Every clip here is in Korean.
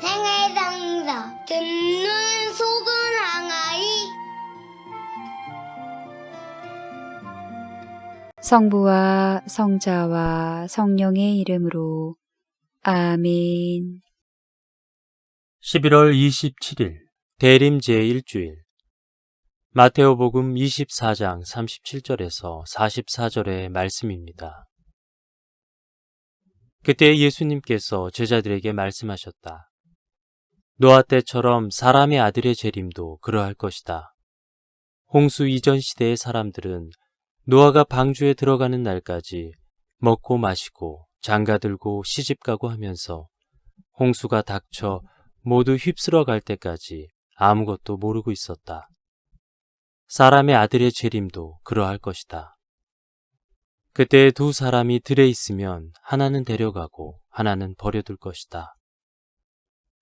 생애상사 듣는 속은 항아리 성부와 성자와 성령의 이름으로 아멘. 11월 27일 대림 제1주일 마테오복음 24장 37절에서 44절의 말씀입니다. 그때 예수님께서 제자들에게 말씀하셨다. 노아 때처럼 사람의 아들의 재림도 그러할 것이다. 홍수 이전 시대의 사람들은 노아가 방주에 들어가는 날까지 먹고 마시고 장가 들고 시집 가고 하면서 홍수가 닥쳐 모두 휩쓸어 갈 때까지 아무것도 모르고 있었다. 사람의 아들의 재림도 그러할 것이다. 그때 두 사람이 들에 있으면 하나는 데려가고 하나는 버려둘 것이다.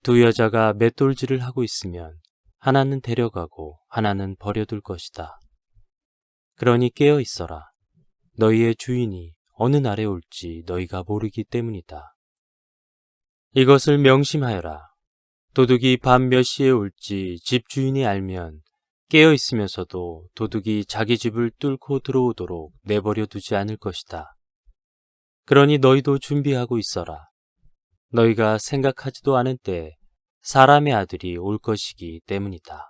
두 여자가 맷돌질을 하고 있으면 하나는 데려가고 하나는 버려둘 것이다. 그러니 깨어 있어라. 너희의 주인이 어느 날에 올지 너희가 모르기 때문이다. 이것을 명심하여라. 도둑이 밤 몇 시에 올지 집 주인이 알면 깨어 있으면서도 도둑이 자기 집을 뚫고 들어오도록 내버려 두지 않을 것이다. 그러니 너희도 준비하고 있어라. 너희가 생각하지도 않은 때에 사람의 아들이 올 것이기 때문이다.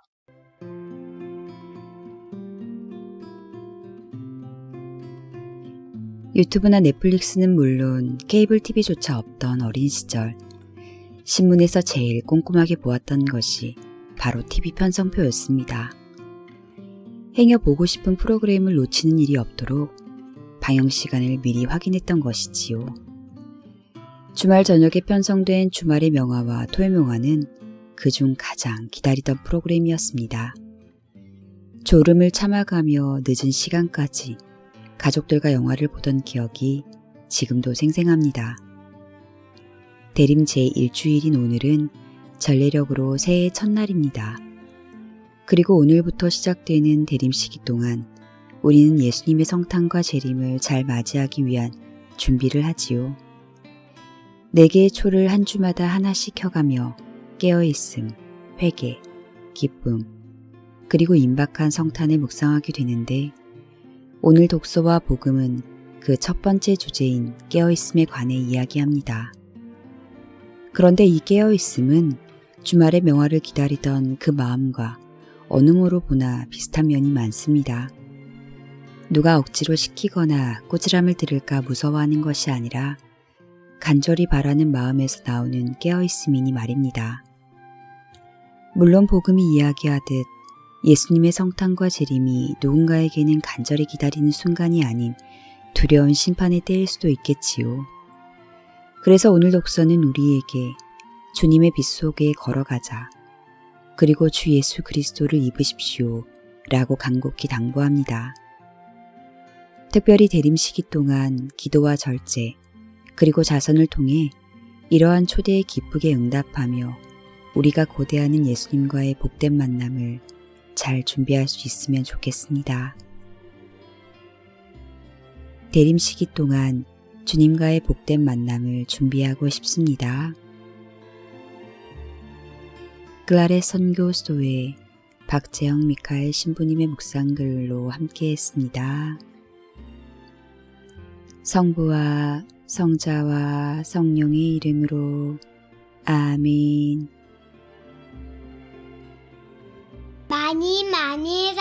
유튜브나 넷플릭스는 물론 케이블 TV조차 없던 어린 시절 신문에서 제일 꼼꼼하게 보았던 것이 바로 TV 편성표였습니다. 행여 보고 싶은 프로그램을 놓치는 일이 없도록 방영 시간을 미리 확인했던 것이지요. 주말 저녁에 편성된 주말의 명화와 토요 명화는 그중 가장 기다리던 프로그램이었습니다. 졸음을 참아가며 늦은 시간까지 가족들과 영화를 보던 기억이 지금도 생생합니다. 대림 제1주일인 오늘은 전례력으로 새해 첫날입니다. 그리고 오늘부터 시작되는 대림 시기 동안 우리는 예수님의 성탄과 재림을 잘 맞이하기 위한 준비를 하지요. 네 개의 초를 한 주마다 하나씩 켜가며 깨어있음, 회개, 기쁨, 그리고 임박한 성탄을 묵상하게 되는데 오늘 독서와 복음은 그 첫 번째 주제인 깨어있음에 관해 이야기합니다. 그런데 이 깨어있음은 주말의 명화를 기다리던 그 마음과 어느 모로 보나 비슷한 면이 많습니다. 누가 억지로 시키거나 꼬지람을 들을까 무서워하는 것이 아니라 간절히 바라는 마음에서 나오는 깨어있음이니 말입니다. 물론 복음이 이야기하듯 예수님의 성탄과 재림이 누군가에게는 간절히 기다리는 순간이 아닌 두려운 심판의 때일 수도 있겠지요. 그래서 오늘 독서는 우리에게 주님의 빛 속에 걸어가자. 그리고 주 예수 그리스도를 입으십시오. 라고 간곡히 당부합니다. 특별히 대림 시기 동안 기도와 절제, 그리고 자선을 통해 이러한 초대에 기쁘게 응답하며 우리가 고대하는 예수님과의 복된 만남을 잘 준비할 수 있으면 좋겠습니다. 대림 시기 동안 주님과의 복된 만남을 준비하고 싶습니다. 글라레 선교소의 박재영 미카엘 신부님의 묵상글로 함께했습니다. 성부와 성자와 성령의 이름으로 아멘. 많이 많이